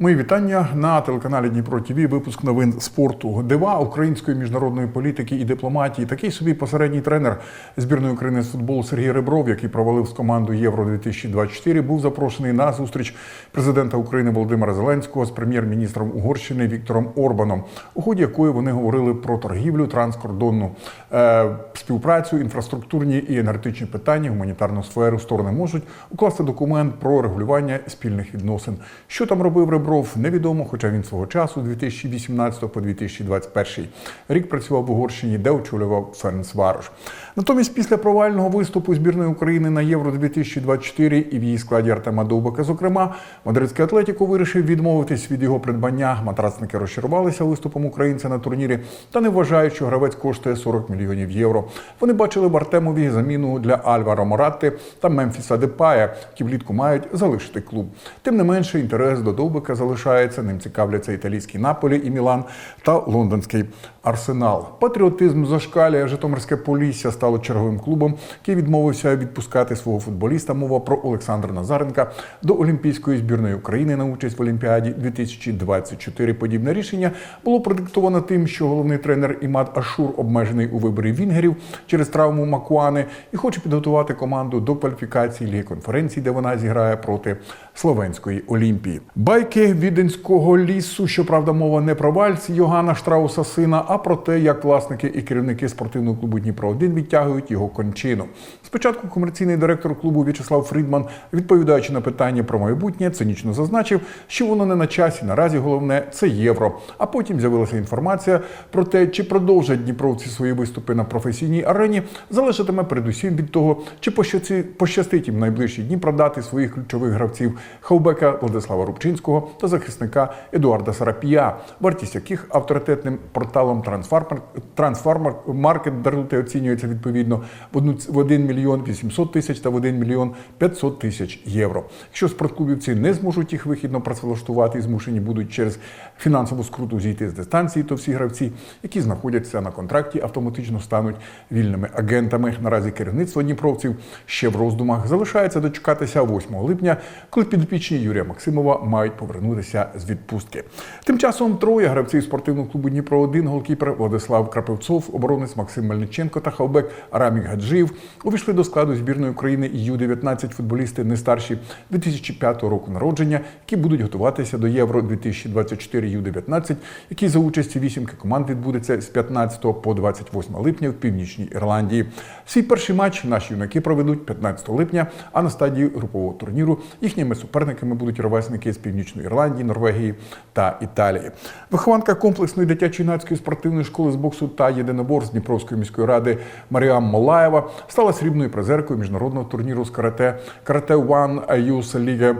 Мої вітання на телеканалі Дніпро ТВ. Випуск новин спорту. Дива української міжнародної політики і дипломатії. Такий собі посередній тренер збірної України з футболу Сергій Ребров, який провалив з командою Євро 2024 був запрошений на зустріч президента України Володимира Зеленського з прем'єр-міністром Угорщини Віктором Орбаном, у ході якої вони говорили про торгівлю, транскордонну е, співпрацю, інфраструктурні і енергетичні питання, гуманітарну сферу. Сторони можуть укласти документ про регулювання спільних відносин. Що там робив Ребров, невідомо, хоча він свого часу, 2018 по 2021 рік працював в Угорщині, де очолював Ференц Варош. Натомість, після провального виступу збірної України на Євро 2024 і в її складі Артема Довбика, зокрема, мадридський Атлетіко вирішив відмовитись від його придбання. Матрацники розчарувалися виступом українця на турнірі та не вважають, що гравець коштує 40 мільйонів євро. Вони бачили в Артемові заміну для Альваро Моратти та Мемфіса Депая, які влітку мають залишити клуб. Тим не менше, інтерес до Довбика залишається. Ним цікавляться італійський Наполі і Мілан та лондонський Арсенал. Патріотизм зашкалює Житомирське Полісся стало черговим клубом, який відмовився відпускати свого футболіста. Мова про Олександра Назаренка до Олімпійської збірної України на участь в Олімпіаді 2024. Подібне рішення було продиктовано тим, що головний тренер Імад Ашур обмежений у виборі вінгерів через травму Макуани і хоче підготувати команду до кваліфікації Ліги конференції, де вона зіграє проти Словенської Олімпії. Байки віденського лісу, щоправда, мова не про вальс Йогана Штрауса сина, а про те, як власники і керівники спортивного клубу Дніпро 1 відтягують його кончину. Спочатку комерційний директор клубу В'ячеслав Фрідман, відповідаючи на питання про майбутнє, цинічно зазначив, що воно не на часі. Наразі головне це євро. А потім з'явилася інформація про те, чи продовжать дніпровці свої виступи на професійній арені, залежатиме передусім від того, чи пощасти- пощастить їм найближчі дні продати своїх ключових гравців хавбека Владислава Рубчинського та захисника Едуарда Сарапія, вартість яких авторитетним порталом Трансфармер Трансфармер Маркет Дарути оцінюється відповідно в одну ц- 1 мільйон 800 тисяч та в 1 мільйон 500 тисяч євро. Якщо спортклубівці не зможуть їх вихідно працевлаштувати і змушені будуть через фінансову скруту зійти з дистанції, то всі гравці, які знаходяться на контракті, автоматично стануть вільними агентами. Наразі керівництво дніпровців ще в роздумах залишається дочекатися 8 липня, коли підопічні Юрія Максимова мають повернутися з відпустки. Тим часом троє гравців спортивного клубу Дніпро 1 голкіпер Владислав Крапивцов, оборонець Максим Мельниченко та хавбек Рамік Гаджиїв увійшли до складу збірної України Ю-19 футболісти не старші 2005 року народження, які будуть готуватися до Євро 2024 Ю-19, який за участі вісімки команд відбудеться з 15 по 28 липня в Північній Ірландії. Свій перший матч наші юнаки проведуть 15 липня, а на стадії групового турніру їхніми суперниками будуть ровесники з Північної Ірландії, Норвегії та Італії. Вихованка комплексної дитячо-юнацької спортивної школи з боксу та єдиноборств Дніпровської міської ради Маріам Молаєва стала срібною призеркою міжнародного турніру з карате Карате One Юс Ліга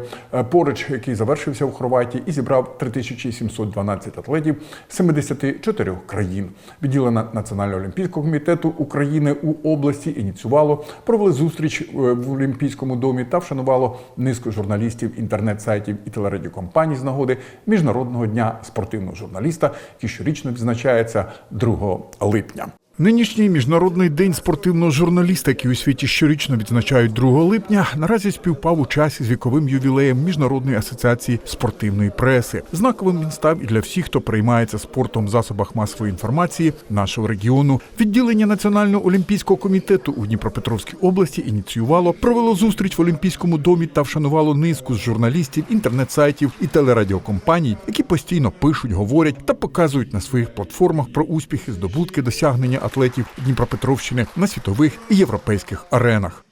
поруч, який завершився в Хорватії і зібрав 3712 атлетів 74 країн. Відділення Національного олімпійського комітету України у області ініціювало, провели зустріч е, в Олімпійському домі та вшанувало низку журналістів, інтернет-сайтів і телерадіокомпаній з нагоди Міжнародного дня спортивного журналіста, який щорічно відзначається 2 липня. Нинішній міжнародний день спортивного журналіста, у світі щорічно відзначають 2 липня, наразі співпав у часі з віковим ювілеєм Міжнародної асоціації спортивної преси. Знаковим він став і для всіх, хто приймається спортом в засобах масової інформації нашого регіону. Відділення Національного олімпійського комітету у Дніпропетровській області ініціювало, провело зустріч в Олімпійському домі та вшанувало низку з журналістів, інтернет-сайтів і телерадіокомпаній, які постійно пишуть, говорять та показують на своїх платформах про успіхи, здобутки, досягнення атлетів Дніпропетровщини на світових і європейських аренах.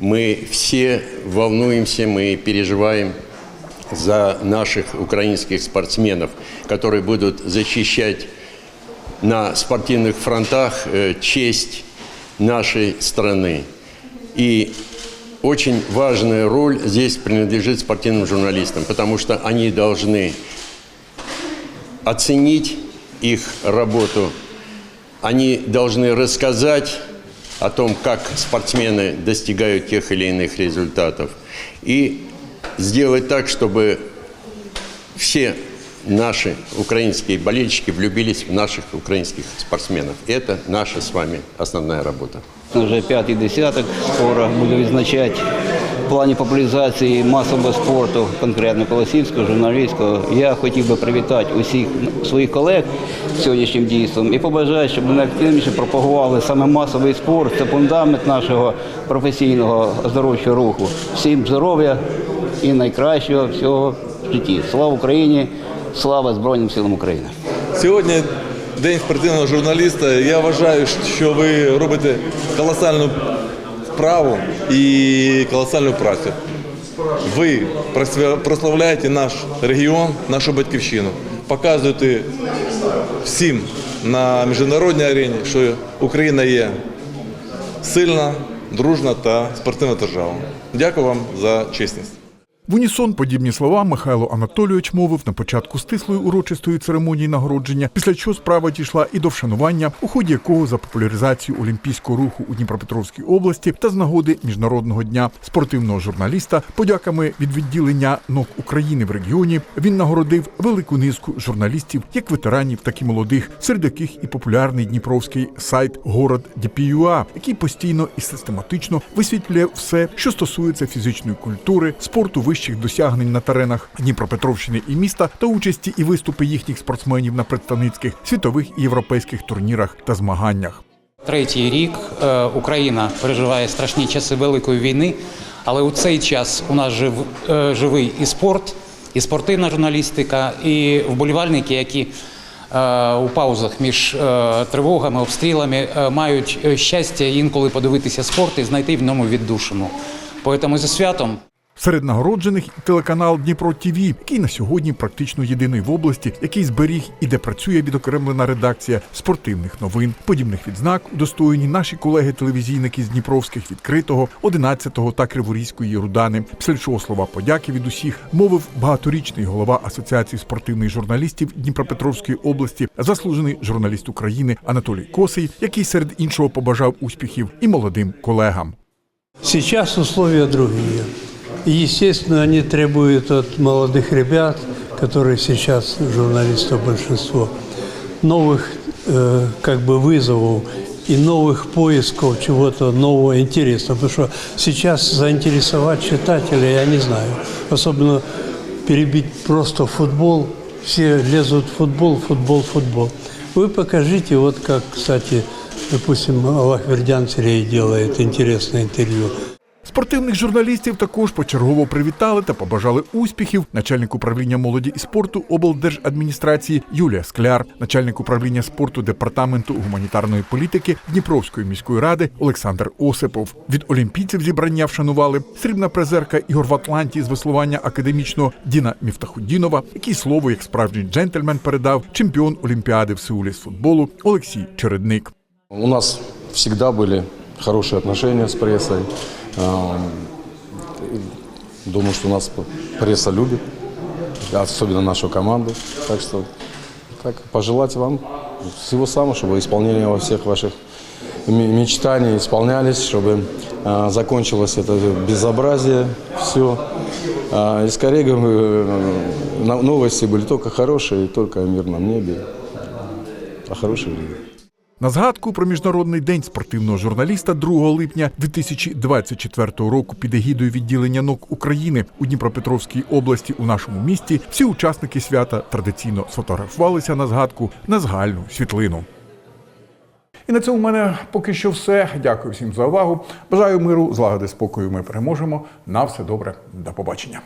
Мы все волнуемся, мы переживаем за наших украинских спортсменов, которые будут защищать на спортивных фронтах э, честь нашей страны. И очень важная роль здесь принадлежит спортивным журналистам, потому что они должны оценить их работу, они должны рассказать о том, как спортсмены достигают тех или иных результатов, и сделать так, чтобы все наши украинские болельщики влюбились в наших украинских спортсменов. Это наша с вами основная работа. Це вже п'ятий десяток, скоро буду відзначати в плані популяризації масового спорту, конкретно колосівського, журналістського. Я хотів би привітати усіх своїх колег сьогоднішнім дійством і побажаю, щоб вони активніше пропагували саме масовий спорт. Це фундамент нашого професійного оздоровчого руху. Всім здоров'я і найкращого всього в житті. Слава Україні! Слава Збройним силам України! Сьогодні день спортивного журналіста. Я вважаю, що ви робите колосальну справу і колосальну працю. Ви прославляєте наш регіон, нашу батьківщину, показуєте всім на міжнародній арені, що Україна є сильна, дружна та спортивна держава. Дякую вам за чесність. В унісон подібні слова Михайло Анатолійович мовив на початку стислої урочистої церемонії нагородження, після чого справа дійшла і до вшанування, у ході якого за популяризацію олімпійського руху у Дніпропетровській області та з нагоди міжнародного дня спортивного журналіста, подяками від відділення НОК України в регіоні він нагородив велику низку журналістів, як ветеранів, так і молодих, серед яких і популярний дніпровський сайт Город Діпіюа, який постійно і систематично висвітлює все, що стосується фізичної культури, спорту вищих досягнень на теренах Дніпропетровщини і міста та участі і виступи їхніх спортсменів на представницьких світових і європейських турнірах та змаганнях. Третій рік е, Україна переживає страшні часи великої війни, але у цей час у нас жив, е, живий і спорт, і спортивна журналістика, і вболівальники, які е, у паузах між тривогами, обстрілами мають щастя інколи подивитися спорт і знайти в ньому віддушину. Поэтому зі святом Серед нагороджених телеканал Дніпро ТІВІ, який на сьогодні практично єдиний в області, який зберіг і де працює відокремлена редакція спортивних новин. Подібних відзнак удостоєні наші колеги-телевізійники з Дніпровських відкритого, 11-го та Криворізької Рудани. Після чого слова подяки від усіх мовив багаторічний голова Асоціації спортивних журналістів Дніпропетровської області, заслужений журналіст України Анатолій Косий, який серед іншого побажав успіхів і молодим колегам. Сейчас условия другие. Естественно, они требуют от молодых ребят, которые сейчас журналистов большинство, новых э, как бы вызовов и новых поисков чего-то нового интересного. Потому что сейчас заинтересовать читателя, я не знаю, особенно перебить просто футбол, все лезут в футбол, футбол, футбол. Вы покажите, вот как, кстати, допустим, Аллахвердян Сергей делает интересное интервью. Спортивних журналістів також почергово привітали та побажали успіхів начальник управління молоді і спорту облдержадміністрації Юлія Скляр, начальник управління спорту департаменту гуманітарної політики Дніпровської міської ради Олександр Осипов. Від олімпійців зібрання вшанували срібна призерка ігор в Атланті з веслування академічного Діна Міфтахудінова, який слово як справжній джентльмен передав чемпіон Олімпіади в Сеулі з футболу Олексій Чередник. У нас всегда были хорошие отношения с прессой. Эм, Думаю, что нас пресса любит, особенно нашу команду. Так что так, пожелать вам всего самого, чтобы исполнение во всех ваших мечтаний исполнялись, чтобы э, закончилось это безобразие, все. и скорее э, новости были только хорошие, только о мирном небе, о хорошей жизни. На згадку про міжнародний день спортивного журналіста 2 липня 2024 року під егідою відділення НОК України у Дніпропетровській області у нашому місті всі учасники свята традиційно сфотографувалися на згадку на згальну світлину. І на цьому в мене поки що все. Дякую всім за увагу. Бажаю миру, злагоди, спокою. Ми переможемо. На все добре. До побачення.